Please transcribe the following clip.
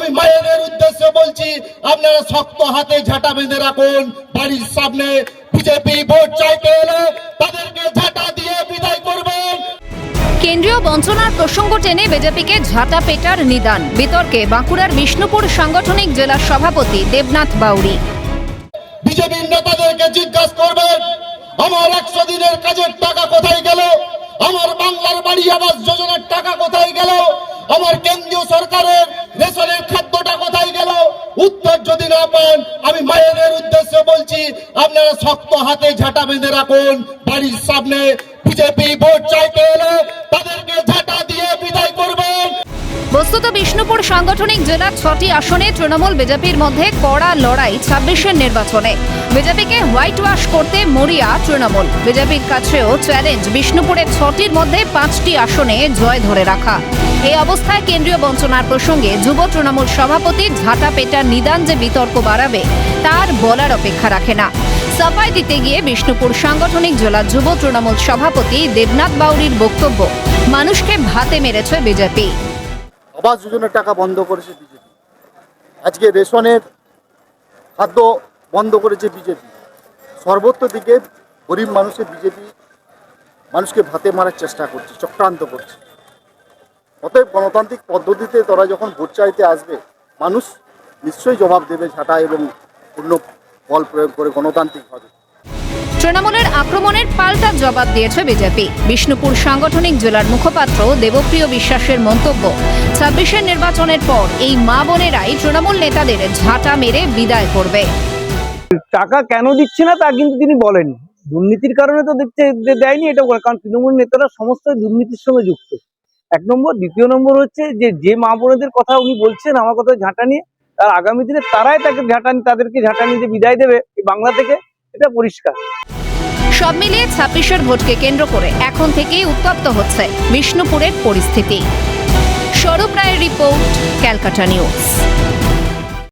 আমি মায়েদের উদ্দেশ্যে বলছি আপনারা শক্ত হাতে ঝাঁটা বেঁধে রাখুন বাড়ির সামনে বিজেপি ভোট চাইতে এলে তাদেরকে ঝাঁটা দিয়ে বিদায় করবেন। কেন্দ্রীয় বঞ্চনার প্রসঙ্গ টেনে বিজেপিকে ঝাঁটা পেটার নিদান। বিতর্কে বাঁকুড়ার বিষ্ণুপুর সাংগঠনিক জেলা সভাপতি দেবনাথ বাউরি বিজেপির নেতাদেরকে জিজ্ঞাসা করবেন আমার একশো দিনের কাজের টাকা কোথায় গেল? আমার বাংলার বাড়ি আবাস যোজনার টাকা কোথায় গেল? আমার কেন্দ্রীয় সরকারের আপনারা শক্ত হাতে ঝাঁটা বেঁধে রাখুন, বাড়ির সামনে বিজেপি ভোট চাইতে এলে তাদেরকে ঝাঁটা দিয়ে বিদায় করবেন। বস্তুত বিষ্ণুপুর সাংগঠনিক জেলার ছটি আসনে তৃণমূল বিজেপির মধ্যে কড়া লড়াই ছাব্বিশের নির্বাচনে। বিজেপিকে হোয়াইট ওয়াশ করতে মরিয়া তৃণমূল। বিজেপির কাছেও চ্যালেঞ্জ বিষ্ণুপুরের ছটির মধ্যে পাঁচটি আসনে জয় ধরে রাখা। এই অবস্থায় কেন্দ্রীয় বঞ্চনার প্রসঙ্গে যুব তৃণমূল সভাপতি ঝাঁটা পেটার নিদান যে বিতর্ক বাড়াবে, তার বলার অপেক্ষা রাখে না। সাফাই দিতে গিয়ে বিষ্ণুপুর সাংগঠনিক জেলা যুব তৃণমূল সভাপতি দেবনাথ বাউরির বক্তব্য, মানুষকে ভাতে মেরেছে বিজেপি। আবাস যোজনার টাকা বন্ধ করেছে বিজেপি। আজকে রেশনের খাদ্য বন্ধ করেছে বিজেপি। সর্বত্র দিকে গরিব মানুষের বিজেপি মানুষকে ভাতে মারার চেষ্টা করছে, চক্রান্ত করছে। অতএব গণতান্ত্রিক পদ্ধতিতে তারা যখন ভোট চাইতে আসবে মানুষ নিশ্চয়ই জবাব দেবে ঝাঁটা এবং পূর্ণ বল প্রয়োগ করে গণতান্ত্রিকভাবে তৃণমূলের আক্রমণের পাল্টা জবাব দিয়েছে বিজেপি। বিষ্ণুপুর সাংগঠনিক জেলার মুখপাত্র দেবপ্রিয় বিশ্বাসের মন্তব্য ছাব্বিশের নির্বাচনের পর এই মা বোনেরাই তৃণমূল নেতাদের ঝাঁটা মেরে বিদায় করবে। টাকা কেন দিচ্ছে না তা কিন্তু তিনি বলেন। দুর্নীতির কারণে তো দেখতে দেয়নি এটা কারণ তৃণমূল নেতারা সমস্ত দুর্নীতির সঙ্গে যুক্ত। এক নম্বর। দ্বিতীয় নম্বর হচ্ছে যে যে মা বোনদের কথা উনি বলছেন, আমার কথা ঝাঁটা নিয়ে, তার আগামী দিনে তারাই তাকে ঝাঁটা তাদেরকে ঝাঁটা নিয়ে যে বিদায় দেবে বাংলা থেকে, এটা পরিষ্কার। সব মিলিয়ে ছাব্বিশের ভোটকে কেন্দ্র করে এখন থেকেই উত্তপ্ত হচ্ছে বিষ্ণুপুরের পরিস্থিতি। স্বরূপ রায়ের রিপোর্ট, ক্যালকাটা নিউজ।